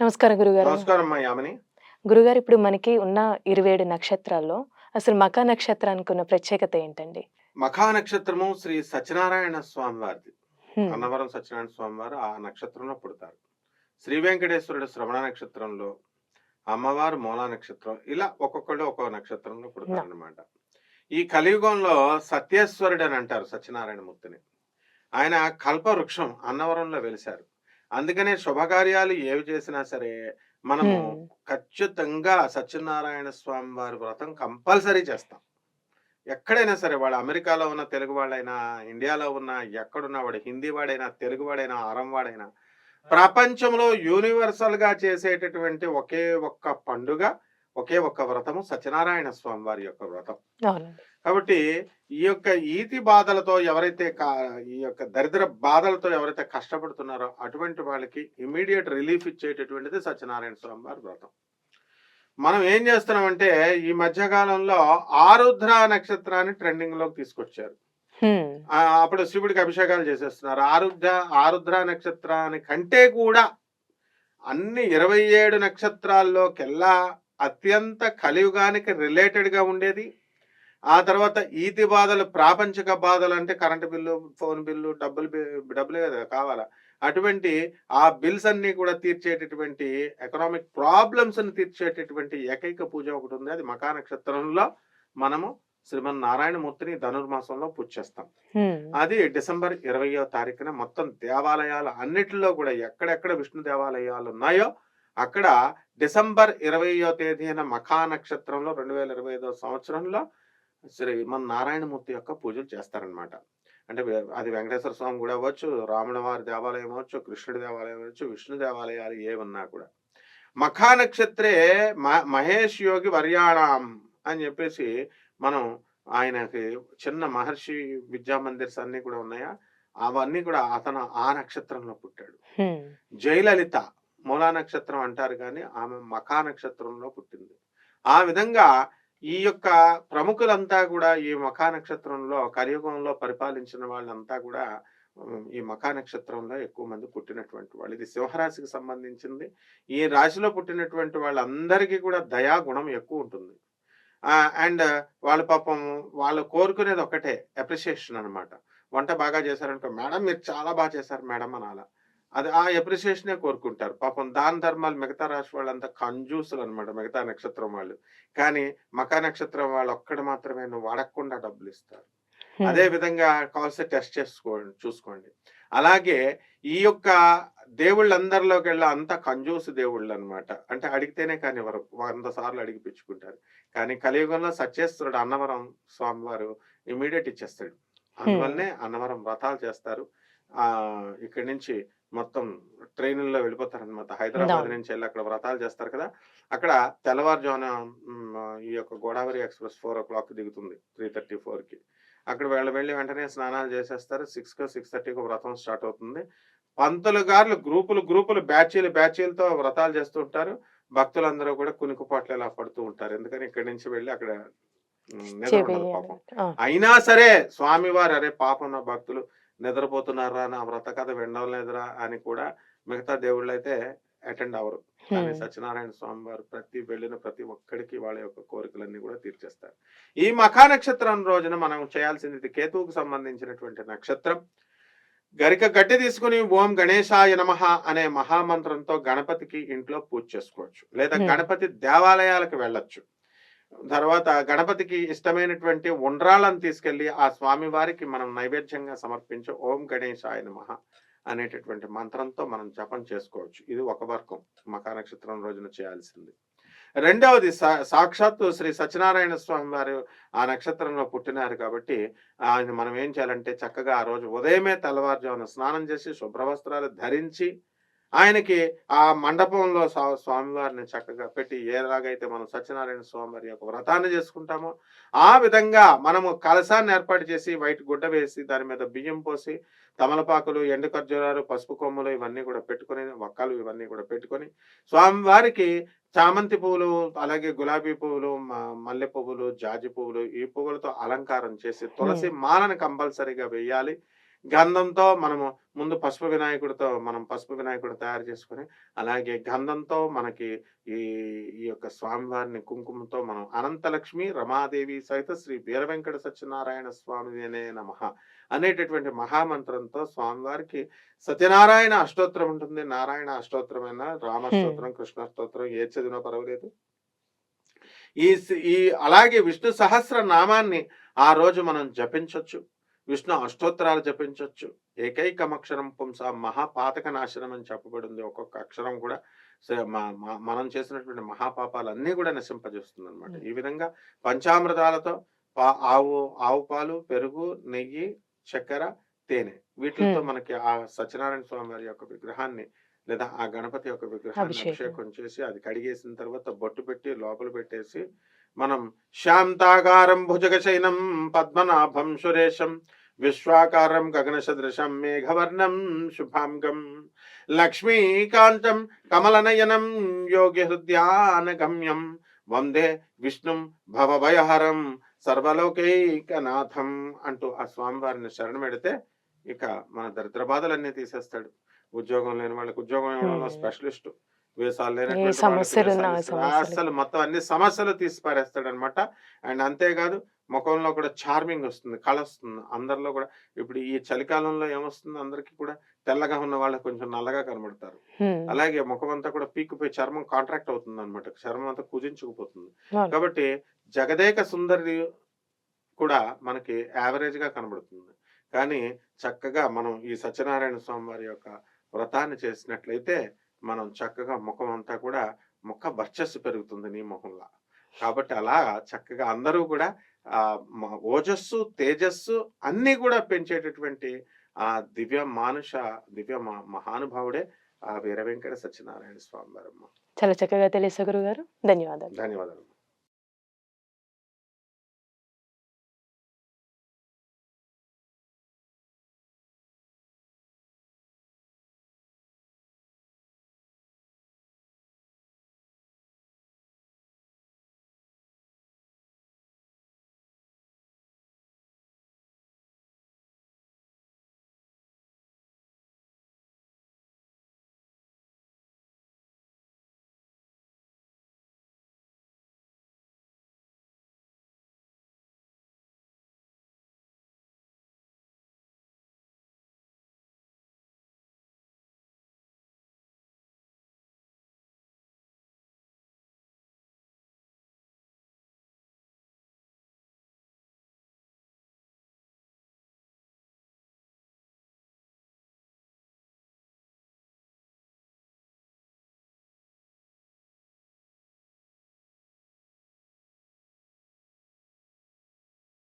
నమస్కారం గురుగారు. నమస్కారం అమ్మా యామిని. గురుగారు ఇప్పుడు మనకి ఉన్న ఇరవై ఏడు నక్షత్రాల్లో అసలు మకా నక్షత్రానికి ఉన్న ప్రత్యేకత ఏంటండి? మఖా నక్షత్రము శ్రీ సత్యనారాయణ స్వామి వారిది హ్మ్. అన్నవరం సత్యనారాయణ స్వామి వారు ఆ నక్షత్రంలో పుడతారు. శ్రీ వెంకటేశ్వరుడు శ్రవణ నక్షత్రంలో అమ్మవారు మూలా నక్షత్రం ఇలా ఒక్కొక్కళ్ళు ఒక్కో నక్షత్రంలో పుడతారు అనమాట ఈ కలియుగంలో సత్యేశ్వరుడు అని అంటారు సత్యనారాయణ మూర్తిని ఆయన కల్పవృక్షం అన్నవరంలో వెలిశారు. అందుకనే శుభకార్యాలు ఏవి చేసినా సరే మనము. ఖచ్చితంగా సత్యనారాయణ స్వామి వారి వ్రతం కంపల్సరీ చేస్తాం. ఎక్కడైనా సరే వాడు అమెరికాలో ఉన్న తెలుగు వాళ్ళైనా ఇండియాలో ఉన్న ఎక్కడున్నా వాడు హిందీ వాడైనా తెలుగు వాడైనా ఆరం వాడైనా ప్రపంచంలో యూనివర్సల్గా చేసేటటువంటి ఒకే ఒక్క పండుగ ఒకే ఒక్క వ్రతము సత్యనారాయణ స్వామి వారి యొక్క వ్రతం. కాబట్టి ఈ యొక్క ఈతి బాధలతో ఎవరైతే ఈ యొక్క దరిద్ర బాధలతో ఎవరైతే కష్టపడుతున్నారో అటువంటి వాళ్ళకి ఇమీడియట్ రిలీఫ్ ఇచ్చేటటువంటిది సత్యనారాయణ స్వామి వారి వ్రతం. మనం ఏం చేస్తున్నామంటే ఈ మధ్య కాలంలో ఆరుద్ర నక్షత్రాన్ని ట్రెండింగ్లోకి తీసుకొచ్చారు. అప్పుడు శివుడికి అభిషేకాలు చేసేస్తున్నారు. ఆరుద్ర ఆరుద్ర నక్షత్రాని కంటే కూడా అన్ని ఇరవై ఏడు నక్షత్రాల్లోకెల్లా అత్యంత కలియుగానికి రిలేటెడ్గా ఉండేది ఆ తర్వాత ఈతి బాధలు ప్రాపంచిక బాధలు అంటే కరెంటు బిల్లు ఫోన్ బిల్లు డబ్బులు బి- డబ్బులే కదా కావాలా? అటువంటి ఆ బిల్స్ అన్ని కూడా తీర్చేటటువంటి ఎకనామిక్ ప్రాబ్లమ్స్ని తీర్చేటటువంటి ఏకైక పూజ ఒకటి ఉంది. అది మకా నక్షత్రంలో మనము శ్రీమన్ నారాయణమూర్తిని ధనుర్మాసంలో పూజ చేస్తాం. అది డిసెంబర్ ఇరవయో తారీఖున మొత్తం దేవాలయాలు అన్నిటిలో కూడా ఎక్కడెక్కడ విష్ణు దేవాలయాలు ఉన్నాయో అక్కడ డిసెంబర్ ఇరవయో తేదీన మఖా నక్షత్రంలో రెండు వేల ఇరవై ఐదో సంవత్సరంలో శ్రీ మన నారాయణమూర్తి యొక్క పూజలు చేస్తారనమాట అంటే అది వెంకటేశ్వర స్వామి కూడా అవ్వచ్చు రాముల వారి దేవాలయం అవ్వచ్చు కృష్ణుడి దేవాలయం అవ్వచ్చు విష్ణు దేవాలయాలు ఏమన్నా కూడా. మఖా నక్షత్రే మహేష్ యోగి వర్యాణం అని చెప్పేసి మనం ఆయనకి చిన్న మహర్షి విద్యా మందిర్స్ అన్ని కూడా ఉన్నాయా? అవన్నీ కూడా అతను ఆ నక్షత్రంలో పుట్టాడు. జయలలిత మూలా నక్షత్రం అంటారు కానీ ఆమె మఖా నక్షత్రంలో పుట్టింది. ఆ విధంగా ఈ యొక్క ప్రముఖులంతా కూడా ఈ మఖా నక్షత్రంలో కలియుగంలో పరిపాలించిన వాళ్ళంతా కూడా ఈ మఖా నక్షత్రంలో ఎక్కువ మంది పుట్టినటువంటి వాళ్ళు. ఇది సింహరాశికి సంబంధించింది. ఈ రాశిలో పుట్టినటువంటి వాళ్ళందరికీ కూడా దయా గుణం ఎక్కువ ఉంటుంది. అండ్ వాళ్ళ పాపం వాళ్ళు కోరుకునేది ఒకటే అప్రిసియేషన్ అనమాట వంట బాగా చేశారనుకో మేడం మీరు చాలా బాగా చేశారు మేడం అనాలా. అది ఆ అప్రిసియేషనే కోరుకుంటారు. పాపం దాన ధర్మాలు మిగతా రాశి వాళ్ళంతా కంజూసులు అనమాట మిగతా నక్షత్రం వాళ్ళు. కానీ మకా నక్షత్రం వాళ్ళు ఒక్కడు మాత్రమే నువ్వు అడగకుండా డబ్బులు ఇస్తారు. అదే విధంగా కావాల్సి టెస్ట్ చేసుకోండి చూసుకోండి. అలాగే ఈ యొక్క దేవుళ్ళందరిలోకి వెళ్ళి అంత కంజూసు దేవుళ్ళు అన్నమాట అంటే అడిగితేనే కానీ ఎవరు వంద సార్లు అడిగిపించుకుంటారు కానీ కలియుగంలో సత్యేశ్వరుడు అన్నవరం స్వామివారు ఇమీడియట్ ఇచ్చేస్తాడు. అందువల్లనే అన్నవరం వ్రతాలు చేస్తారు. ఆ ఇక్కడి నుంచి మొత్తం ట్రైనుల్లో వెళ్ళిపోతారు అనమాట హైదరాబాద్. నుంచి వెళ్ళి అక్కడ వ్రతాలు చేస్తారు కదా. అక్కడ తెల్లవారుజామున ఈ యొక్క Godavari express four o'clock దిగుతుంది త్రీ థర్టీ కి అక్కడ వెళ్ళి వెళ్ళి వెంటనే స్నానాలు చేసేస్తారు. సిక్స్ కో సిక్స్ థర్టీకి వ్రతం స్టార్ట్ అవుతుంది. పంతులు గారులు గ్రూపులు గ్రూపులు బ్యాచీలు బ్యాచీలతో వ్రతాలు చేస్తూ ఉంటారు. భక్తులందరూ కూడా కునికిపాట్లు ఇలా పడుతూ ఉంటారు. ఎందుకని ఇక్కడి నుంచి వెళ్ళి అక్కడ పాపం. అయినా సరే స్వామివారు అరే పాపం నా భక్తులు. నిద్రపోతున్నారా నా వ్రత కథ వినడం లేదురా అని కూడా మిగతా దేవుళ్ళు అయితే అటెండ్ అవ్వరు. కానీ. సత్యనారాయణ స్వామి వారు ప్రతి వెళ్ళిన ప్రతి ఒక్కడికి వాళ్ళ యొక్క కోరికలన్నీ కూడా తీర్చేస్తారు. ఈ మఖా నక్షత్రం రోజున మనం చేయాల్సింది కేతువుకు సంబంధించినటువంటి నక్షత్రం. గరిక గట్టి తీసుకుని ఓం గణేశాయ నమః అనే మహామంత్రంతో గణపతికి ఇంట్లో పూజ చేసుకోవచ్చు. లేదా. గణపతి దేవాలయాలకు వెళ్ళొచ్చు. తర్వాత గణపతికి ఇష్టమైనటువంటి ఉండ్రాలను తీసుకెళ్ళి ఆ స్వామి వారికి మనం నైవేద్యంగా సమర్పించి ఓం గణేశాయ నమః అనేటటువంటి మంత్రంతో మనం జపం చేసుకోవచ్చు. ఇది ఒక వర్గం మకా నక్షత్రం రోజున చేయాల్సింది. రెండవది సా- సాక్షాత్తు శ్రీ సత్యనారాయణ స్వామి వారు ఆ నక్షత్రంలో పుట్టినారు కాబట్టి ఆయన మనం ఏం చేయాలంటే చక్కగా ఆ రోజు ఉదయమే తెల్లవారుజామున స్నానం చేసి శుభ్రవస్త్రాలు ధరించి ఆయనకి ఆ మండపంలో స్వా- స్వామివారిని చక్కగా పెట్టి ఏలాగైతే మనం సత్యనారాయణ స్వామి వారి యొక్క వ్రతాన్ని చేసుకుంటామో ఆ విధంగా మనము కలశాన్ని ఏర్పాటు చేసి వైట్ గుడ్డ వేసి దాని మీద బియ్యం పోసి తమలపాకులు ఎండు ఖర్జూరాలు పసుపు కొమ్ములు ఇవన్నీ కూడా పెట్టుకొని వక్కలు ఇవన్నీ కూడా పెట్టుకొని స్వామివారికి చామంతి పువ్వులు అలాగే గులాబీ పువ్వులు మల్లె పువ్వులు జాజి పువ్వులు ఈ పువ్వులతో అలంకారం చేసి తులసి మాలను కంపల్సరీగా వేయాలి. గంధంతో మనము ముందు పసుపు వినాయకుడితో మనం పసుపు వినాయకుడు తయారు చేసుకొని అలాగే గంధంతో మనకి ఈ ఈ యొక్క స్వామివారిని కుంకుమతో మనం అనంతలక్ష్మి రమాదేవి సహిత శ్రీ వీర వెంకట సత్యనారాయణ స్వామినే నమ అనేటటువంటి మహామంత్రంతో స్వామివారికి సత్యనారాయణ అష్టోత్తరం ఉంటుంది. నారాయణ అష్టోత్తరమైన రామస్తోత్రం కృష్ణ స్తోత్రం ఏ చదివినా పర్వాలేదు. ఈ ఈ అలాగే విష్ణు సహస్ర నామాన్ని ఆ రోజు మనం జపించవచ్చు విష్ణు అష్టోత్తరాలు జపించవచ్చు ఏకైకమక్షరం పుంస మహాపాతక నాశనం అని చెప్పబడింది ఒక్కొక్క అక్షరం కూడా మనం చేసినటువంటి మహాపాపాలన్నీ కూడా నశింపజేస్తుంది అనమాట ఈ విధంగా పంచామృతాలతో పా- ఆవు ఆవు పాలు పెరుగు నెయ్యి చక్కెర తేనె వీటితో. మనకి ఆ సత్యనారాయణ స్వామి వారి యొక్క విగ్రహాన్ని లేదా ఆ గణపతి యొక్క విగ్రహాన్ని. అభిషేకం చేసి అది కడిగేసిన తర్వాత బొట్టు పెట్టి లోపల పెట్టేసి మనం శాంతాకారం భుజగశైనం పద్మనాభం సురేశం విశ్వాకారం గగన సదృశం మేఘవర్ణం శుభాంగం లక్ష్మీకాంతం కమలనయనం యోగి హృదయానగమ్యం వందే విష్ణుం భవభయహరం సర్వలోకైకనాథం అంటూ ఆ స్వామివారిని శరణమెడితే ఇక మన దరిద్ర బాధలన్నీ తీసేస్తాడు ఉద్యోగం లేని వాళ్ళకి ఉద్యోగం ఇవ్వడంలో. స్పెషలిస్ట్ అసలు మొత్తం అన్ని సమస్యలు తీసి పారేస్తాడు అనమాట అండ్ అంతేకాదు ముఖంలో కూడా చార్మింగ్ వస్తుంది కళ వస్తుంది. అందరిలో కూడా ఇప్పుడు ఈ చలికాలంలో ఏమొస్తుంది? అందరికి కూడా తెల్లగా ఉన్న వాళ్ళకి కొంచెం నల్లగా కనబడతారు. అలాగే ముఖం అంతా కూడా పీక్కుపోయి చర్మం కాంట్రాక్ట్ అవుతుంది అనమాట చర్మం అంతా కుజించుకుపోతుంది. కాబట్టి జగదేక సుందరి కూడా మనకి యావరేజ్గా కనబడుతుంది. కానీ చక్కగా మనం ఈ సత్యనారాయణ స్వామి వారి యొక్క వ్రతాన్ని చేసినట్లయితే మనం చక్కగా ముఖం అంతా కూడా ముఖ వర్చస్సు పెరుగుతుంది నీ ముఖంలో కాబట్టి అలా చక్కగా అందరూ కూడా ఓజస్సు తేజస్సు అన్ని కూడా పెంచేటటువంటి ఆ దివ్య మానుష దివ్య మ- మహానుభావుడే ఆ వీర వెంకట సత్యనారాయణ స్వామి వారమ్మ చాలా చక్కగా తెలియసే గురుగారు ధన్యవాదాలు. ధన్యవాదాలు.